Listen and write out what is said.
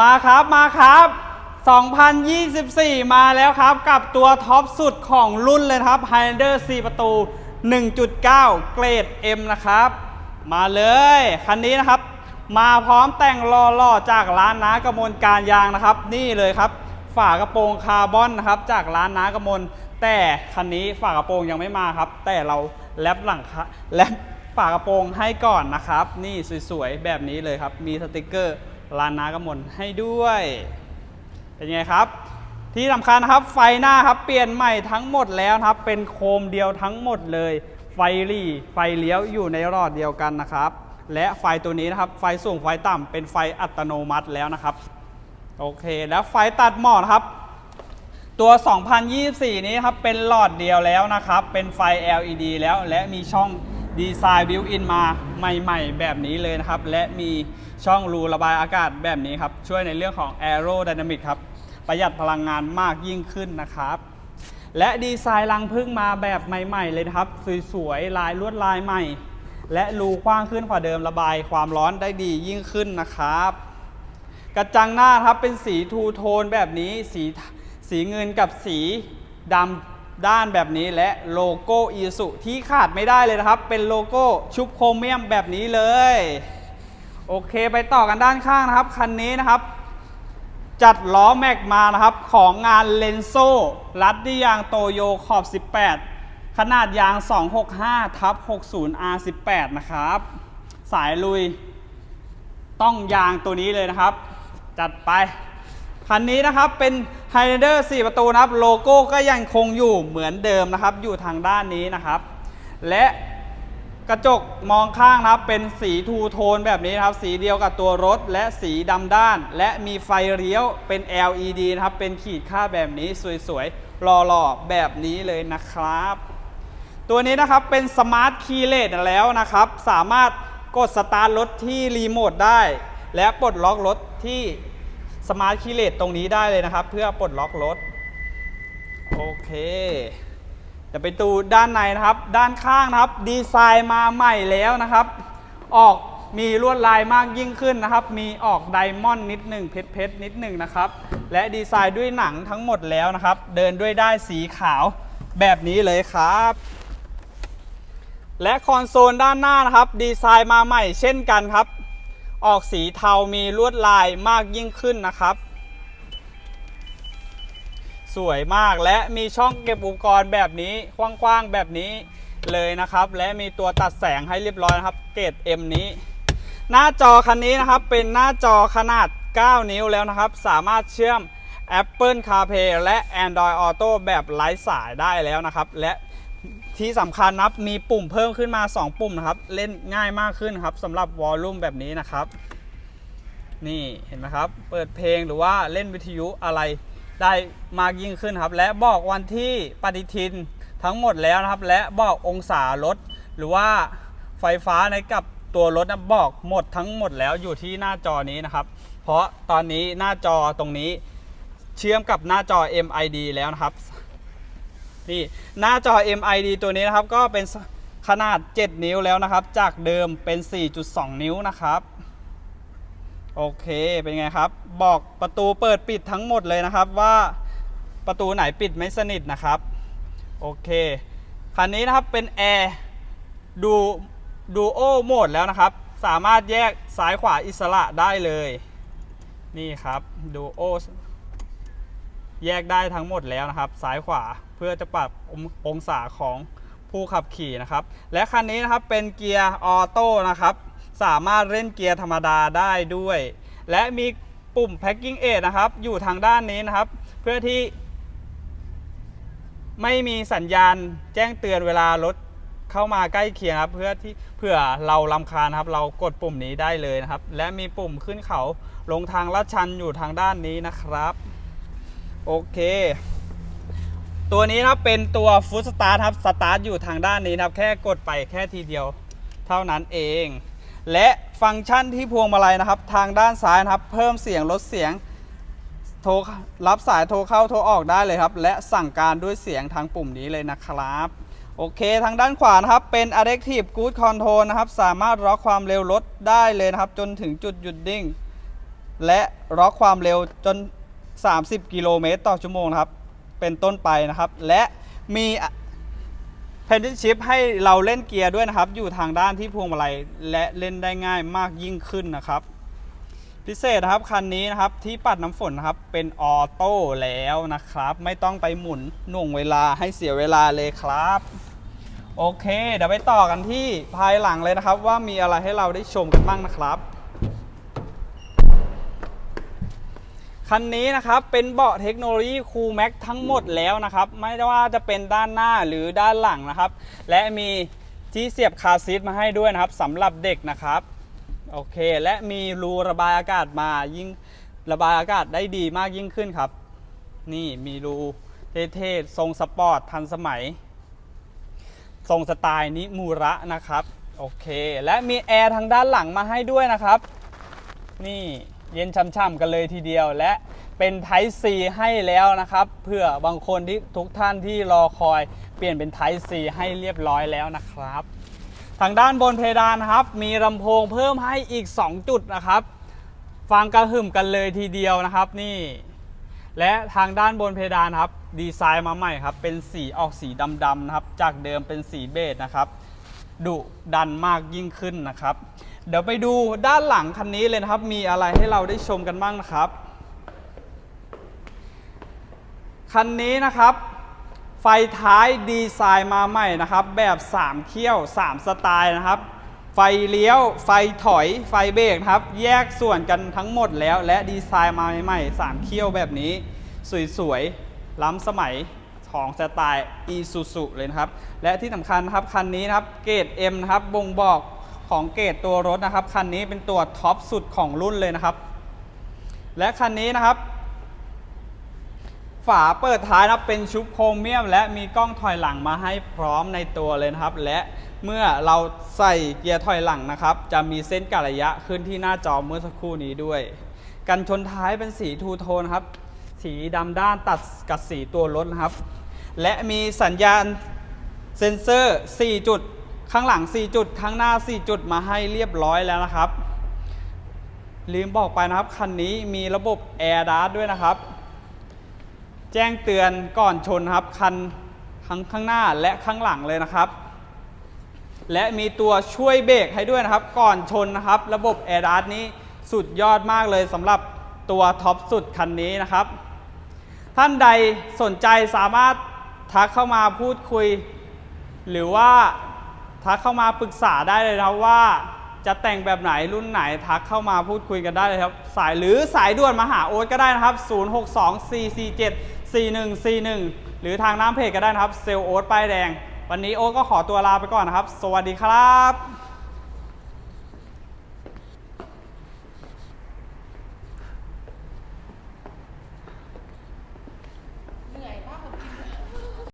มาครับมาครับ 2024 มาแล้วครับกับตัวท็อปสุดของรุ่นเลยครับ Highlander 4 ประตู 1.9 เกรด M นะครับ มาเลย คันนี้นะครับ มาพร้อมแต่งล่อๆ จากร้านน้ากระมวลการยางนะครับ นี่เลยครับ ฝากระโปรงคาร์บอนนะครับ จากร้านน้ากระมวลแต่คันนี้ฝากระโปรงยังไม่มาครับ แต่เราแลบหลังแลบฝากระโปรงให้ก่อนนะครับ นี่สวยๆ แบบนี้เลยครับ มีสติกเกอร์ ร้านนากระมลให้ด้วย เป็นไงครับ ที่สำคัญนะครับไฟหน้าครับเปลี่ยนใหม่ทั้งหมดแล้วนะครับ เป็นโคมเดียวทั้งหมดเลย ไฟรี่ไฟเลี้ยวอยู่ในรอดเดียวกันนะครับ และไฟตัวนี้นะครับ ไฟสูงไฟต่ำเป็นไฟอัตโนมัติแล้วนะครับ โอเค แล้วไฟตัดหมอกนครับ ตัว 2024 นี้ครับเป็นหลอดเดียวแล้วนะครับ เป็นไฟ LED แล้วและมีช่องดีไซน์บิวอินมาใหม่ ๆ แบบนี้เลยนะครับ และมี ช่องรูระบายอากาศแบบนี้ครับ ช่วยในเรื่องของ Aerodynamic ครับ ประหยัดพลังงานมากยิ่งขึ้นนะครับ และดีไซน์รังพึ่งมาแบบใหม่ๆ เลยนะครับ สวยๆ ลายลวดลายใหม่ และรูกว้างขึ้นกว่าเดิมระบายความร้อนได้ดียิ่งขึ้นนะครับ กระจังหน้าครับเป็นสีทูโทนแบบนี้สีสีเงินกับสีดำด้านแบบนี้และโลโก้อีสุที่ขาดไม่ได้เลยนะครับ เป็นโลโก้ชุบโครเมียมแบบนี้เลย โอเคไปต่อกันด้านข้างนะครับ คันนี้นะครับ จัดล้อแม็กมานะครับ ของงานเลนโซรัดด้ยางโตโยขอบ 18 ขนาดยาง 265ทับ60 R18 นะครับ สายลุย ต้องยางตัวนี้เลยนะครับ จัดไป คันนี้นะครับเป็น Highlander 4ประตูนะครับ โลโก้ก็ยังคงอยู่เหมือนเดิมนะครับ อยู่ทางด้านนี้นะครับ และ กระจกมองข้างนะครับ เป็นสีทูโทนแบบนี้นะครับ สีเดียวกับตัวรถ และสีดำด้าน และมีไฟเลี้ยวเป็น LED นะครับ เป็นขีดค่าแบบนี้สวยๆหล่อๆแบบนี้เลยนะครับ ตัวนี้นะครับเป็นสมาร์ทคีย์เลสแล้วนะครับ สามารถกดสตาร์ทรถที่รีโมทได้ และปลดล็อกรถที่สมาร์ทคีย์เลสตรงนี้ได้เลยนะครับ เพื่อปลดล็อกรถ โอเค เดี๋ยวไปดูด้านในนะครับ ด้านข้างนะครับ ดีไซน์มาใหม่แล้วนะครับ ออกมีลวดลายมากยิ่งขึ้นนะครับ มีออกไดมอนด์นิดหนึ่งเพชรเพชรนิดหนึ่งนะครับ และดีไซน์ด้วยหนังทั้งหมดแล้วนะครับ เดินด้วยได้สีขาวแบบนี้เลยครับ และคอนโซลด้านหน้านะครับ ดีไซน์มาใหม่เช่นกันครับ ออกสีเทามีลวดลายมากยิ่งขึ้นนะครับ สวยมากและมีช่องเก็บอุปกรณ์แบบนี้กว้างๆแบบนี้เลยนะครับ และมีตัวตัดแสงให้เรียบร้อยนะครับ เกรด M นี้ หน้าจอคันนี้นะครับเป็นหน้าจอขนาด 9 นิ้วแล้วนะครับ สามารถเชื่อม Apple CarPlay และ Android Auto แบบไร้สายได้แล้วนะครับ และที่สำคัญนะครับมีปุ่มเพิ่มขึ้นมา 2 ปุ่มนะครับ เล่นง่ายมากขึ้นครับสำหรับวอลลุ่มแบบนี้นะครับ นี่เห็นไหมครับ เปิดเพลงหรือว่าเล่นวิทยุอะไร ได้มากยิ่งขึ้นครับ และบอกวันที่ปฏิทินทั้งหมดแล้วนะครับ และบอกองศารถ หรือว่าไฟฟ้าในกับตัวรถนะบอกหมดทั้งหมดแล้วอยู่ที่หน้าจอนี้นะครับ เพราะตอนนี้หน้าจอตรงนี้เชื่อมกับหน้าจอ MID แล้วนะครับนี่หน้าจอ MID ตัวนี้นะครับก็เป็นขนาด 7 นิ้วแล้วนะครับ จากเดิมเป็น 4.2 นิ้วนะครับ โอเค เป็นไงครับ บอกประตูเปิดปิดทั้งหมดเลยนะครับ ว่าประตูไหนปิดไม่สนิทนะครับ โอเค คันนี้นะครับเป็นแอร์ดูดูโอโหมดแล้วนะครับ สามารถแยกซ้ายขวาอิสระได้เลย นี่ครับดูโอแยกได้ทั้งหมดแล้วนะครับ ซ้ายขวาเพื่อจะปรับององศาของผู้ขับขี่นะครับ และคันนี้นะครับเป็นเกียร์ออโต้นะครับ สามารถเล่นเกียร์ธรรมดาได้ด้วย และมีปุ่ม packing aid นะครับ อยู่ทางด้านนี้นะครับ เพื่อที่ ไม่มีสัญญาณแจ้งเตือนเวลารถเข้ามาใกล้เคียงครับ เพื่อที่เผื่อเราลำคาญครับ เรากดปุ่มนี้ได้เลยนะครับ และมีปุ่มขึ้นเขาลงทางลาดชันอยู่ทางด้านนี้นะครับ โอเค ตัวนี้นะครับเป็นตัวฟุตสตาร์ทครับสตาร์ทอยู่ทางด้านนี้นะครับ แค่กดไปแค่ทีเดียว เท่านั้นเอง และฟังก์ชันที่พวงมาลัยนะครับ ทางด้านซ้ายนะครับ เพิ่มเสียงลดเสียงโทรรับสายโทรเข้าโทรออกได้เลยครับ และสั่งการด้วยเสียงทางปุ่มนี้เลยนะครับ โอเคทางด้านขวานะครับ เป็น Adaptive Cruise Control นะครับ สามารถล็อกความเร็วรถได้เลยนะครับ จนถึงจุดหยุดนิ่ง และล็อกความเร็วจน 30 กิโลเมตรต่อชั่วโมงนะครับ เป็นต้นไปนะครับ และมี เพน d ชิพให้เราเล่นเกียร์ด้วยนะครับ อยู่ทางด้านที่พวงมาลัยและเล่นได้ง่ายมากยิ่งขึ้นนะครับ พิเศษนะครับคันนี้นะครับที่ปัดน้ำฝนนะครับเป็นออโต้แล้วนะครับ ไม่ต้องไปหมุนหน่วงเวลาให้เสียเวลาเลยครับโอเค เดี๋ยวไปต่อกันที่ภายหลังเลยนะครับ ว่ามีอะไรให้เราได้ชมกันบ้างนะครับ คันนี้นะครับเป็นเบาะเทคโนโลยีคูลแม็กทั้งหมดแล้วนะครับ ไม่ว่าจะเป็นด้านหน้าหรือด้านหลังนะครับ และมีที่เสียบคาซีทมาให้ด้วยนะครับสำหรับเด็กนะครับโอเค และมีรูระบายอากาศมายิ่งระบายอากาศได้ดีมากยิ่งขึ้นครับ นี่มีรูเท่ๆทรงสปอร์ตทันสมัย ทรงสไตล์นิมูระนะครับ โอเค และมีแอร์ทางด้านหลังมาให้ด้วยนะครับ นี่ เย็นช่ำๆกันเลยทีเดียวและเป็นไท p e C ให้แล้วนะครับ เพื่อบางคนที่ทุกท่านที่รอคอยเปลี่ยนเป็นไท p e C ให้เรียบร้อยแล้วนะครับ ทางด้านบนเพดานนะครับ มีลำโพงเพิ่มให้อีก 2 จุดนะครับ ฟังกระหึ่มกันเลยทีเดียวนะครับนี่ และทางด้านบนเพดานครับ ดีไซน์มาใหม่ครับ เป็นสีออกสีดำๆนะครับ จากเดิมเป็นสีเบจนะครับดุดันมากยิ่งขึ้นนะครับ เดี๋ยวไปดูด้านหลังคันนี้เลยนะครับ มีอะไรให้เราได้ชมกันบ้างนะครับ คันนี้นะครับ ไฟท้ายดีไซน์มาใหม่นะครับ แบบ 3 เขี้ยว 3 สไตล์นะครับ ไฟเลี้ยว ไฟถอย ไฟเบรกครับ แยกส่วนกันทั้งหมดแล้ว และดีไซน์มาใหม่ๆ3เขี้ยวแบบนี้ สวยๆ ล้ำสมัยของสไตล์ Isuzu เลยนะครับ และที่สำคัญครับคันนี้นะครับเกรด M นะครับบ่งบอก ของเกรดตัวรถนะครับ คันนี้เป็นตัวท็อปสุดของรุ่นเลยนะครับ และคันนี้นะครับ ฝาเปิดท้ายนะเป็นชุบโครเมียม และมีกล้องถอยหลังมาให้พร้อมในตัวเลยนะครับ และเมื่อเราใส่เกียร์ถอยหลังนะครับ จะมีเส้นกะระยะขึ้นที่หน้าจอเมื่อสักครู่นี้ด้วย กันชนท้ายเป็นสีทูโทนครับ สีดำด้านตัดกับสีตัวรถนะครับ และมีสัญญาณเซ็นเซอร์ 4 จุด ข้างหลัง 4 จุด ข้างหน้า 4 จุดมาให้เรียบร้อยแล้วนะครับ ลืมบอกไปนะครับ คันนี้มีระบบ Air d a s ด้วยนะครับ แจ้งเตือนก่อนชนครับ คันข้างข้างหน้าและข้างหลังเลยนะครับ และมีตัวช่วยเบรกให้ด้วยนะครับ ก่อนชนนะครับ ระบบ a i r d a s นี้สุดยอดมากเลยสำหรับตัวท็อปสุดคันนี้นะครับ ท่านใดสนใจสามารถทักเข้ามาพูดคุย หรือว่า ทักเข้ามาปรึกษาได้เลยนะครับว่าจะแต่งแบบไหนรุ่นไหนทักเข้ามาพูดคุยกันได้เลยครับ สายหรือสายด่วนมาหาโอ๊ตก็ได้นะครับ 0624474141 หรือทางน้ำเพจก็ได้นะครับ เซลล์โอ๊ตป้ายแดง วันนี้โอ๊ตก็ขอตัวลาไปก่อนนะครับ สวัสดีครับ